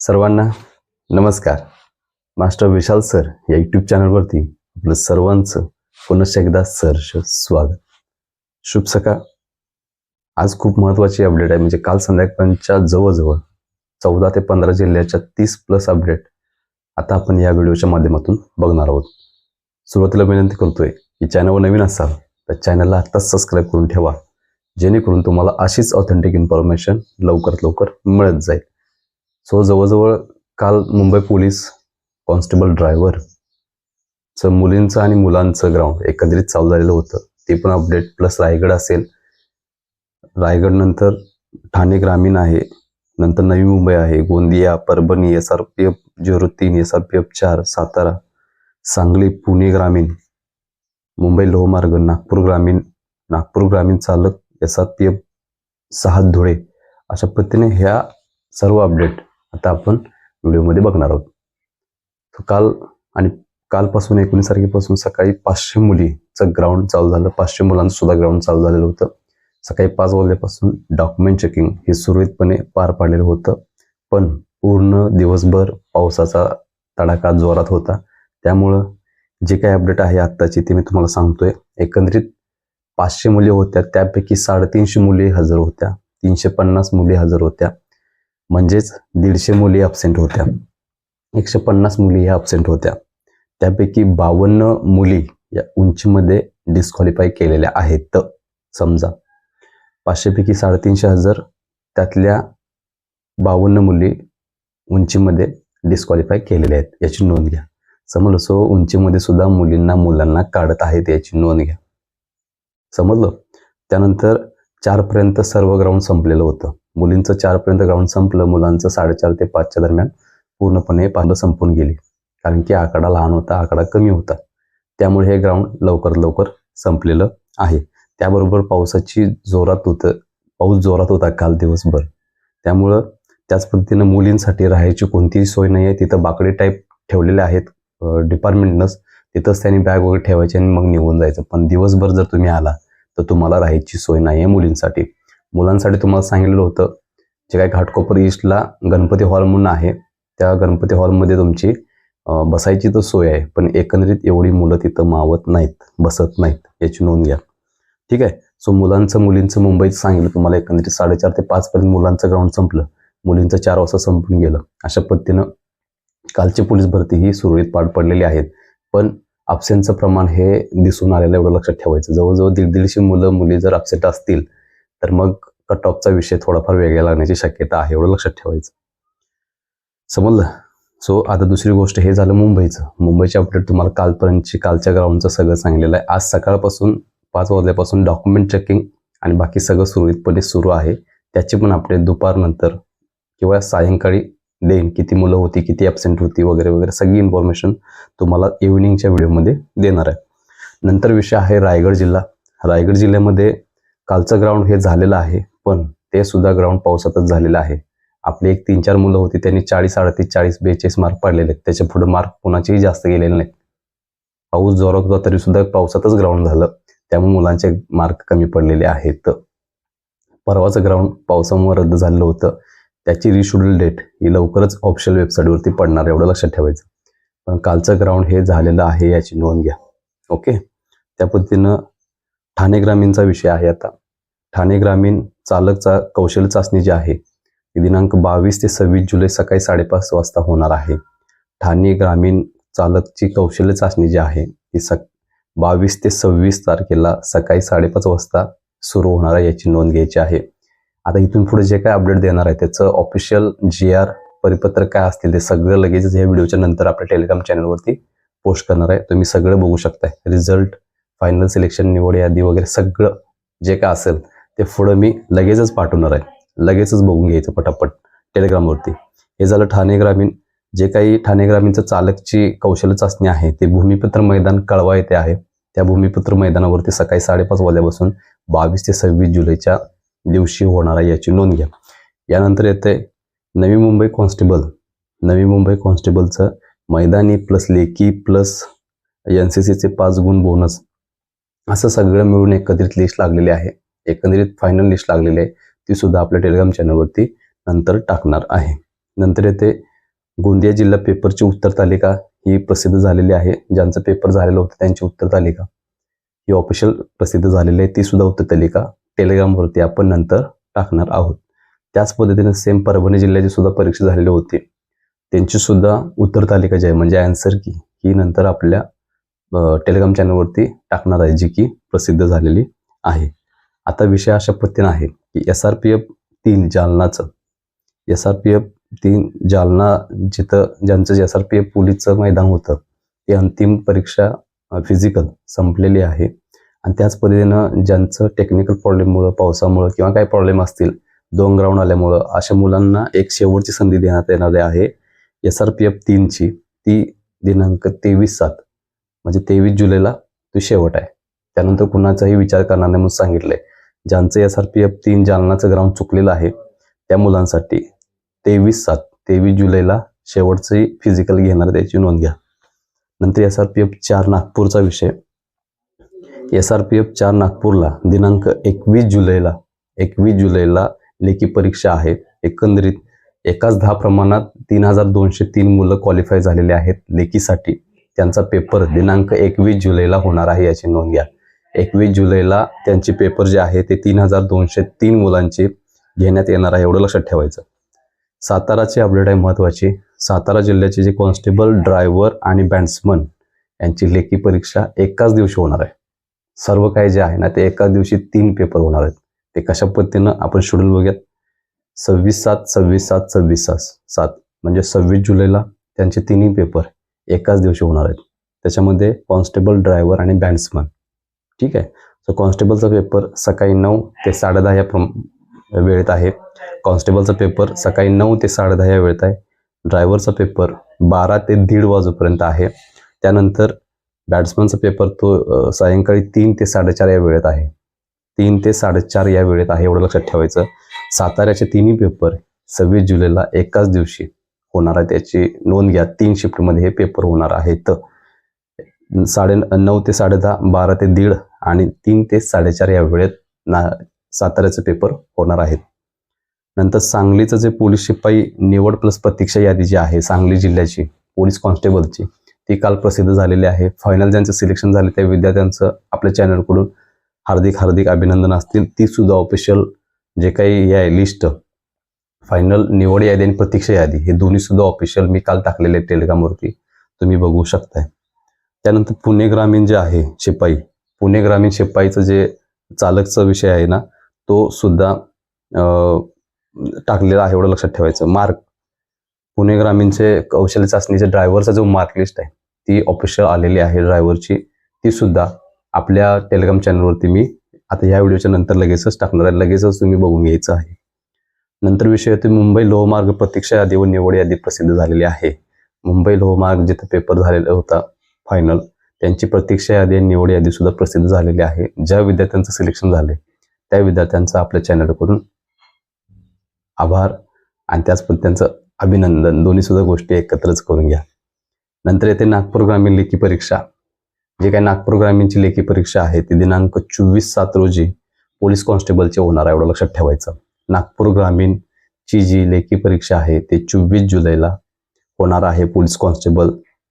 सर्वांना नमस्कार. Master Vishal sir या यूट्यूब चॅनलवरती आपलं सर्वांचं पुनश्च एकदा सहर्ष स्वागत. शुभ सकाळ. आज खूप महत्त्वाची अपडेट आहे. म्हणजे काल संध्याकाळच्या जवळजवळ चौदा ते पंधरा जिल्ह्याच्या तीस प्लस अपडेट आता आपण या व्हिडिओच्या माध्यमातून बघणार आहोत. सुरुवातीला विनंती करतोय की चॅनलवर नवीन असाल तर चॅनलला आत्ताच सबस्क्राईब करून ठेवा. जेणेकरून तुम्हाला अशीच ऑथेंटिक इन्फॉर्मेशन लवकरात लवकर मिळत जाईल. सो जवळजवळ काल मुंबई पोलीस कॉन्स्टेबल ड्रायव्हरचं मुलींचं आणि मुलांचं ग्राउंड एकत्रित चालू झालेलं होतं. ते पण अपडेट. प्लस रायगड असेल. रायगड नंतर ठाणे ग्रामीण आहे. नंतर नवी मुंबई आहे. Gondia Parbhani S R P F zero तीन एस आर पी एफ चार सातारा सांगली पुणे ग्रामीण मुंबई लोहमार्ग नागपूर ग्रामीण नागपूर ग्रामीण चालक एस आर पी एफ सहा धुळे. अशा पद्धतीने ह्या सर्व अपडेट आता आपण व्हिडिओमध्ये बघणार आहोत. काल आणि कालपासून एकोणीस तारखेपासून सकाळी पाचशे मुलीचं ग्राउंड चालू झालं. पाचशे मुलांचं सुद्धा ग्राउंड चालू झालेलं होतं. सकाळी पाच वाजल्यापासून डॉक्युमेंट चेकिंग हे सुरळीतपणे पार पाडलेलं होतं. पण पूर्ण दिवसभर पावसाचा तडाखा जोरात होता. त्यामुळं जे काही अपडेट आहे आत्ताची ते मी तुम्हाला सांगतोय. एकंदरीत पाचशे मुली होत्या. त्यापैकी साडेतीनशे मुली हजर होत्या. तीनशे पन्नास मुली हजर होत्या. म्हणजेच दीडशे मुली ॲबसेंट होत्या. एकशे पन्नास मुली ह्या ॲबसेंट होत्या. त्यापैकी बावन्न मुली या उंचीमध्ये डिस्क्वालिफाय केलेल्या आहेत. समजा पाचशेपैकी साडेतीनशे हजार त्यातल्या बावन्न मुली उंचीमध्ये डिस्क्वालिफाय केलेल्या आहेत याची नोंद घ्या. समजलं? सो उंचीमध्ये सुद्धा मुलींना मुलांना काढत आहेत याची नोंद घ्या. समजलं? त्यानंतर चारपर्यंत सर्व ग्राउंड संपलेलं होतं. मुलींचं चारपर्यंत ग्राउंड संपलं मुलांचं साडेचार ते पाचच्या दरम्यान पूर्णपणे पानं संपून गेली. कारण की आकडा लहान होता आकडा कमी होता. त्यामुळे हे ग्राउंड लवकर लवकर संपलेलं आहे. त्याबरोबर पावसाची जोरात होतं पाऊस जोरात होता काल दिवसभर. त्यामुळं त्याच पद्धतीनं मुलींसाठी राहायची कोणतीही सोय नाही आहे तिथं बाकडे टाईप ठेवलेले आहेत डिपार्टमेंटनंच तिथंच त्यांनी बॅग वगैरे ठेवायची आणि मग निघून जायचं. पण दिवसभर जर तुम्ही आला तर तुम्हाला राहायची सोय नाही आहे मुलींसाठी. मुलांसाठी तुम्हाला सांगितलेलं होतं जे काही घाटकोपर ईस्टला गणपती हॉल म्हणून आहे त्या गणपती हॉलमध्ये तुमची बसायची तर सोय आहे पण एकंदरीत एवढी मुलं तिथं मावत नाहीत बसत नाहीत याची नोंद घ्या. ठीक आहे? सो मुलांचं मुलींचं मुंबईत सांगितलं तुम्हाला एकंदरीत साडेचार ते पाचपर्यंत मुलांचं ग्राउंड संपलं. मुलींचं चार वाजता संपून गेलं. अशा पद्धतीनं कालची पोलीस भरती ही सुरळीत पार पडलेली आहेत. पण अबसेंटचं प्रमाण हे दिसून आलेलं एवढं लक्षात ठेवायचं. जवळजवळ दीड दीडशे मुलं मुली जर अबसेंट असतील तर मग कट ऑफचा विषय थोडाफार वेगळा लागण्याची शक्यता आहे एवढं लक्षात ठेवायचं. समजलं? सो आता दुसरी गोष्ट हे झालं मुंबईचं. मुंबईचे अपडेट तुम्हाला कालपर्यंतची कालच्या ग्राउंडचं सगळं सांगलेलं आहे. आज सकाळपासून पाच वाजल्यापासून डॉक्युमेंट चेकिंग आणि बाकी सगळं सुरळीतपणे सुरू आहे. त्याची पण अपडेट दुपारनंतर किंवा सायंकाळी देईन. किती मुलं होती किती ॲबसेंट होती वगैरे वगैरे सगळी इन्फॉर्मेशन तुम्हाला इव्हिनिंगच्या व्हिडिओमध्ये देणार आहे. नंतर विषय आहे रायगड जिल्हा. रायगड जिल्ह्यामध्ये कालचं ग्राउंड हे झालेलं आहे पण ते सुद्धा ग्राउंड पावसातच झालेलं आहे. आपली एक तीन चार मुलं होती त्यांनी चाळीस अडतीस चाळीस बेचाळीस मार्क पाडलेले आहेत. त्याच्या पुढे मार्क कुणाचेही जास्त गेलेले नाहीत. पाऊस जोरात होता तरी सुद्धा पावसातच ग्राउंड झालं. त्यामुळे मुलांचे मार्क कमी पडलेले आहेत. परवाचं ग्राउंड पावसामुळे रद्द झालेलं होतं. त्याची रिशेड्यूल डेट ही लवकरच ऑफिशियल वेबसाईटवरती पडणार एवढं लक्षात ठेवायचं. पण कालचं ग्राउंड हे झालेलं आहे याची नोंद घ्या. ओके त्या पद्धतीनं ठाणे ग्रामीणचा विषय आहे आता. ठाणे ग्रामीण चालकचा कौशल्य चाचणी जी आहे ती दिनांक बावीस ते सव्वीस जुलै सकाळी साडेपाच वाजता होणार आहे. ठाणे ग्रामीण चालकची कौशल्य चाचणी जी आहे ती सक बावीस ते सव्वीस तारखेला सकाळी साडेपाच वाजता सुरू होणार आहे याची नोंद घ्यायची आहे. आता इथून पुढे जे काय अपडेट देणार आहे त्याचं ऑफिशियल जी आर परिपत्र काय असतील ते सगळं लगेचच या व्हिडिओच्या नंतर आपल्या टेलिग्राम चॅनलवरती पोस्ट करणार आहे. तुम्ही सगळं बघू शकताय. रिझल्ट फायनल सिलेक्शन निवड यादी वगैरे सगळं जे काय असेल ते पुढं मी लगेचच पाठवणार आहे. लगेचच बघून घ्यायचं पटापट टेलिग्रामवरती. हे झालं ठाणे ग्रामीण. जे काही ठाणे ग्रामीणचं चालकची कौशल्य चाचणी आहे ते भूमिपुत्र मैदान कळवा येथे आहे. त्या भूमिपुत्र मैदानावरती सकाळी साडेपाच वाजल्यापासून बावीस ते सव्वीस जुलैच्या दिवशी होणार आहे याची नोंद घ्या. यानंतर येते नवी मुंबई कॉन्स्टेबल. नवी मुंबई कॉन्स्टेबलचं मैदानी प्लस लेकी प्लस एन सी सीचे पाच गुण बोनस असं सगळं मिळून एकत्रित लिस्ट लागलेली आहे. एकंदरीत फायनल लिस्ट लागलेली आहे. ती सुद्धा आपल्या टेलिग्राम चॅनलवरती नंतर टाकणार आहे. नंतर येते गोंदिया जिल्हा पेपरची उत्तर तालिका. ही प्रसिद्ध झालेली आहे. ज्यांचं पेपर झालेलं होतं त्यांची उत्तर तालिका. ही ऑफिशियल प्रसिद्ध झालेली आहे. ती सुद्धा उत्तर तालिका टेलिग्रामवरती आपण नंतर टाकणार आहोत. त्याच पद्धतीने सेम परभणी जिल्ह्याची सुद्धा परीक्षा झालेली होती. त्यांची सुद्धा उत्तर तालिका जी आहे म्हणजे अँसर की ही नंतर आपल्या टेलिग्राम चॅनलवरती टाकणार आहे जी की प्रसिद्ध झालेली आहे. आता विषय अशा पद्धतीनं आहे की एस आर पी एफ तीन जालनाचं. एस आर पी एफ तीन जालना जिथं ज्यांचं जे एस आर पी एफ पोलीसचं मैदान होतं ते अंतिम परीक्षा फिजिकल संपलेली आहे. आणि त्याच पद्धतीनं ज्यांचं टेक्निकल प्रॉब्लेममुळं पावसामुळं किंवा काही प्रॉब्लेम असतील दोन ग्राउंड आल्यामुळं अशा मुलांना एक शेवटची संधी देण्यात येणार आहे एस आर पी एफ तीनची. ती दिनांक तेवीस सात. म्हणजे तेवीस जुलैला तो शेवट आहे. त्यानंतर कुणाचाही विचार करणार नाही म्हणून सांगितलंय. ज्यांचं एस आर पी एफ तीन जालनाचं ग्राउंड चुकलेलं आहे त्या मुलांसाठी तेवीस सात तेवीस जुलैला शेवटचे फिजिकल घेणार त्याची नोंद घ्या. नंतर एस आर पी एफ चार नागपूरचा विषय. एस आर पी एफ चार नागपूरला दिनांक एकवीस जुलैला एकवीस जुलैला लेखी परीक्षा आहे. एकंदरीत एकाच दहा प्रमाणात तीन हजार दोनशे तीन मुलं क्वालिफाय झालेले आहेत लेखीसाठी. त्यांचा पेपर दिनांक एकवीस जुलैला होणार आहे याची नोंद घ्या. एकवीस जुलैला त्यांचे पेपर जे आहे ते तीन हजार दोनशे तीन मुलांचे घेण्यात येणार आहे एवढं लक्षात ठेवायचं. साताराची अपडेट आहे महत्त्वाची. सातारा जिल्ह्याचे जे कॉन्स्टेबल ड्रायव्हर आणि बॅट्समन यांची लेखी परीक्षा एकाच दिवशी होणार आहे. सर्व काही जे आहे ना ते एकाच दिवशी तीन पेपर होणार आहेत. ते कशा पद्धतीनं आपण शेड्यूल बघूयात? सव्वीस सात सव्वीस सात सव्वीस सात. सात. म्हणजे सव्वीस जुलैला त्यांचे तिन्ही पेपर. एकाच दिवशी होणार आहेत. त्याच्यामध्ये कॉन्स्टेबल ड्रायव्हर आणि बॅट्समन. ठीक आहे? सो कॉन्स्टेबलचा पेपर सकाळी नऊ ते साडेदहा या प्रम वेळेत आहे. कॉन्स्टेबलचा पेपर सकाळी नऊ ते साडेदहा या वेळेत आहे. ड्रायव्हरचा पेपर बारा ते दीड वाजेपर्यंत आहे. त्यानंतर बॅट्समनचा पेपर तो सायंकाळी तीन ते साडेचार या वेळेत आहे. तीन ते साडेचार या वेळेत आहे एवढं लक्षात ठेवायचं. साताऱ्याचे तिन्ही पेपर सव्वीस जुलैला एकाच दिवशी. होणार आहे. त्याची नोंद घ्या. तीन शिफ्टमध्ये हे पेपर होणार आहेत. साडे नऊ ते साडेदहा बारा ते दीड आणि तीन ते साडेचार या वेळेत ना साताऱ्याचे पेपर होणार आहेत. नंतर सांगलीचं जे पोलीस शिपाई निवड प्लस प्रतीक्षा यादी जी आहे सांगली जिल्ह्याची पोलीस कॉन्स्टेबलची ती काल प्रसिद्ध झालेली आहे. फायनल ज्यांचं सिलेक्शन झाले त्या विद्यार्थ्यांचं आपल्या चॅनलकडून हार्दिक हार्दिक अभिनंदन असतील. ती सुद्धा ऑफिशियल जे काही हे आहे लिस्ट फायनल निवड यादी आणि प्रतीक्षा यादी हे दोन्ही सुद्धा ऑफिशियल मी काल टाकलेले आहेत टेलिग्रामवरती. तुम्ही बघू शकताय. त्यानंतर पुणे ग्रामीण जे आहे शिपाई पुणे ग्रामीण शिपाईचं जे चालकचा विषय आहे ना तो सुद्धा टाकलेला आहे एवढं लक्षात ठेवायचं. मार्क. पुणे ग्रामीणचे कौशल्य चाचणीचे ड्रायव्हरचा जो मार्क लिस्ट आहे ती ऑफिशियल आलेली आहे ड्रायव्हरची ती सुद्धा आपल्या टेलिग्राम चॅनलवरती मी आता ह्या व्हिडिओच्या नंतर लगेचच टाकणार आहे. लगेचच तुम्ही बघून घ्यायचं आहे. नंतर विषय येतो मुंबई लोहमार्ग प्रतीक्षा यादी व निवड यादी प्रसिद्ध झालेली आहे. मुंबई लोहमार्ग जिथे पेपर झालेला होता फायनल त्यांची प्रतीक्षा यादी आणि निवड यादी सुद्धा प्रसिद्ध झालेली आहे. ज्या विद्यार्थ्यांचं सिलेक्शन झाले त्या विद्यार्थ्यांचं आपल्या चॅनलकडून आभार आणि त्याच त्यांचं अभिनंदन. दोन्ही सुद्धा गोष्टी एकत्रच करून घ्या. नंतर येते नागपूर ग्रामीण लेखी परीक्षा. जे काही नागपूर ग्रामीणची लेखी परीक्षा आहे ती दिनांक चोवीस सात रोजी पोलीस कॉन्स्टेबलचे होणार आहे एवढं लक्षात ठेवायचं. नागपूर ग्रामीणची जी लेखी परीक्षा आहे ते चोवीस जुलैला होणार आहे पोलीस कॉन्स्टेबल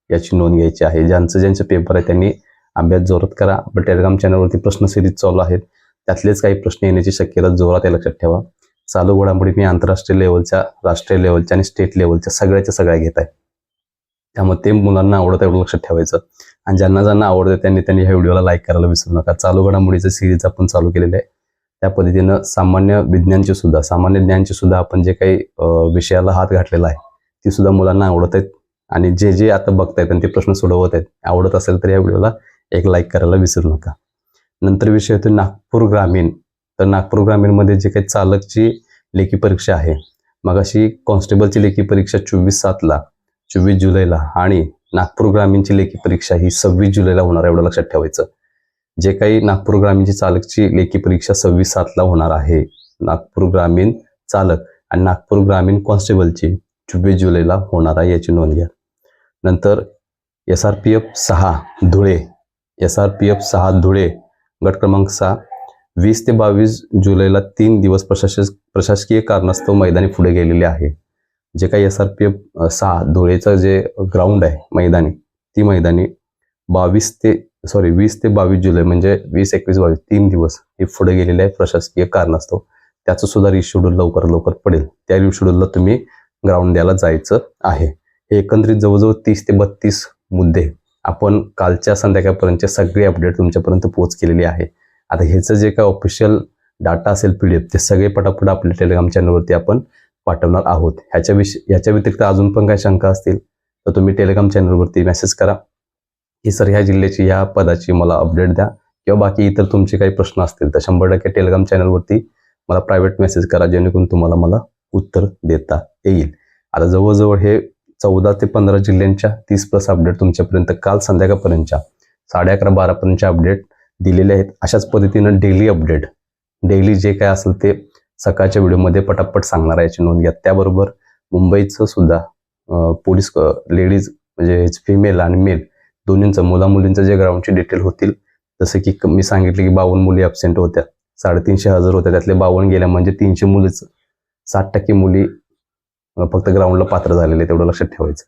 याची नोंद घ्यायची आहे. ज्यांचं ज्यांचे पेपर आहे त्यांनी अभ्यास जोरात करा. आपल्या टेलिग्राम चॅनलवरती प्रश्न सिरीज चालू आहेत. त्यातलेच काही प्रश्न येण्याची शक्यता जोरात आहे लक्षात ठेवा. चालू घडामोडी मी आंतरराष्ट्रीय लेवलच्या राष्ट्रीय लेवलच्या आणि स्टेट लेवलच्या सगळ्याच्या सगळ्या घेत आहे. त्यामुळे ते मुलांना आवडत एवढं लक्षात ठेवायचं. आणि ज्यांना ज्यांना आवडतं त्यांनी त्यांनी ह्या व्हिडिओला लाईक करायला विसरू नका. चालू घडामोडीचं सिरीज आपण चालू केलेलं आहे. त्या पद्धतीनं सामान्य विज्ञानचे सुद्धा सामान्य ज्ञानचे सुद्धा आपण जे काही विषयाला हात घातलेला आहे ती सुद्धा मुलांना आवडत आहेत. आणि जे जे आता बघतायत आणि ते प्रश्न सोडवत आहेत आवडत असेल तर या व्हिडिओला एक लाईक करायला विसरू नका. नंतर विषय होतो नागपूर ग्रामीण. तर नागपूर ग्रामीणमध्ये जे काही चालकची लेखी परीक्षा आहे मग अशी कॉन्स्टेबलची लेखी परीक्षा चोवीस सातला चोवीस जुलैला आणि नागपूर ग्रामीणची लेखी परीक्षा ही सव्वीस जुलैला होणार एवढं लक्षात ठेवायचं. जे काही नागपूर ग्रामीणची चालकची लेखी परीक्षा सव्वीस सातला होणार आहे. नागपूर ग्रामीण चालक आणि नागपूर ग्रामीण कॉन्स्टेबलची चोवीस जुलैला होणार आहे याची नोंद घ्या. नंतर एस आर पी एफ सहा Dhule S R P F सहा धुळे गट क्रमांक सहा वीस ते बावीस जुलैला तीन दिवस प्रशासक प्रशासकीय कारणास्तव मैदानी पुढे गेलेले आहे. जे काही एस आर पी एफ सहा धुळेचं जे ग्राउंड आहे मैदानी ती मैदानी बावीस ते सॉरी वीस ते बावीस जुलै म्हणजे वीस एकवीस बावीस तीन दिवस हे पुढे गेलेले आहे प्रशासकीय कारणास्तव त्याचं सुद्धा रिशेड्यूल लवकर लवकर पडेल. त्या रिशेड्यूलला तुम्ही ग्राउंड द्यायला जायचं आहे. हे एकंदरीत जवळजवळ तीस ते बत्तीस मुद्दे आपण कालच्या संध्याकाळपर्यंतचे सगळे अपडेट तुमच्यापर्यंत पोहोच केलेली आहे. आता ह्याचं जे काय ऑफिशियल डाटा असेल पी डी एफ ते सगळे पटापट आपल्या टेलिग्राम चॅनलवरती आपण पाठवणार आहोत. ह्याच्या विषयी ह्याच्या व्यतिरिक्त अजून पण काही शंका असतील तर तुम्ही टेलिग्राम चॅनलवरती मेसेज करा. की सर ह्या जिल्ह्याची या पदाची मला अपडेट द्या. किंवा बाकी इतर तुमचे काही प्रश्न असतील तर शंभर टक्के टेलिग्राम चॅनलवरती मला प्रायव्हेट मेसेज करा जेणेकरून तुम्हाला मला उत्तर देता येईल. आता जवळजवळ हे चौदा ते पंधरा जिल्ह्यांच्या तीस प्लस अपडेट तुमच्यापर्यंत काल संध्याकाळपर्यंतच्या साडे अकरा बारापर्यंतच्या अपडेट दिलेले आहेत. अशाच पद्धतीनं डेली अपडेट डेली जे काय असेल ते सकाळच्या व्हिडिओमध्ये पटापट सांगणार आहे याची नोंद घ्या. त्याबरोबर मुंबईचं सुद्धा पोलीस लेडीज म्हणजे फिमेल आणि मेल दोन्हींचं मुला मुलींचं जे ग्राउंडचे डिटेल होतील जसं की मी सांगितले की बावन्न मुली ॲबसेंट होत्या. साडेतीनशे हजार होत्या. त्यातले बावन्न गेल्या म्हणजे तीनशे मुलीच. साठ टक्के मुली फक्त ग्राउंडला पात्र झालेले तेवढं लक्षात ठेवायचं.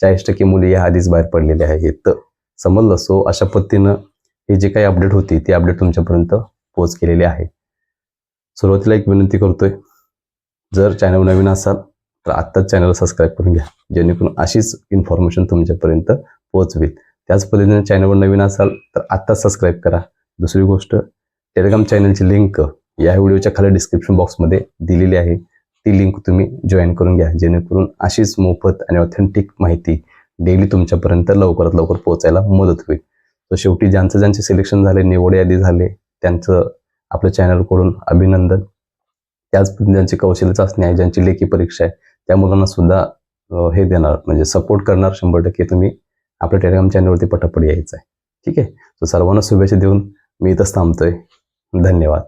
चाळीस टक्के मुली या आधीच बाहेर पडलेल्या आहेत तर समजलं. सो अशा पद्धतीनं हे जे काही अपडेट होती ती अपडेट तुमच्यापर्यंत पोच केलेली आहे. सुरुवातीला एक विनंती करतोय. जर चॅनल नवीन असाल तर आत्ताच चॅनल सबस्क्राईब करून घ्या. जेणेकरून अशीच इन्फॉर्मेशन तुमच्यापर्यंत पोहोचवेल. त्याच पद्धतीने चॅनलवर नवीन असाल तर आत्ताच सबस्क्राईब करा. दुसरी गोष्ट टेलिग्राम चॅनलची लिंक या व्हिडिओच्या खाली डिस्क्रिप्शन बॉक्समध्ये दिलेली आहे. ती लिंक तुम्ही जॉईन करून घ्या. जेणेकरून अशीच मोफत आणि ऑथेंटिक माहिती डेली तुमच्यापर्यंत लवकरात लवकर पोहोचायला मदत होईल. तर शेवटी ज्यांचं ज्यांचे सिलेक्शन झाले निवड यादी झाले त्यांचं आपल्या चॅनलकडून अभिनंदन. त्याच पद्धतीने ज्यांची कौशल्य चाचणी आहे ज्यांची लेखी परीक्षा आहे त्या मुलांना सुद्धा हे देणार म्हणजे सपोर्ट करणार शंभर टक्के तुम्ही आपल्या टेलिग्राम चॅनलवरती पटापट यायचं आहे ठीक आहे? सर्वांना शुभेच्छा देऊन मी इथंच थांबतोय. धन्यवाद.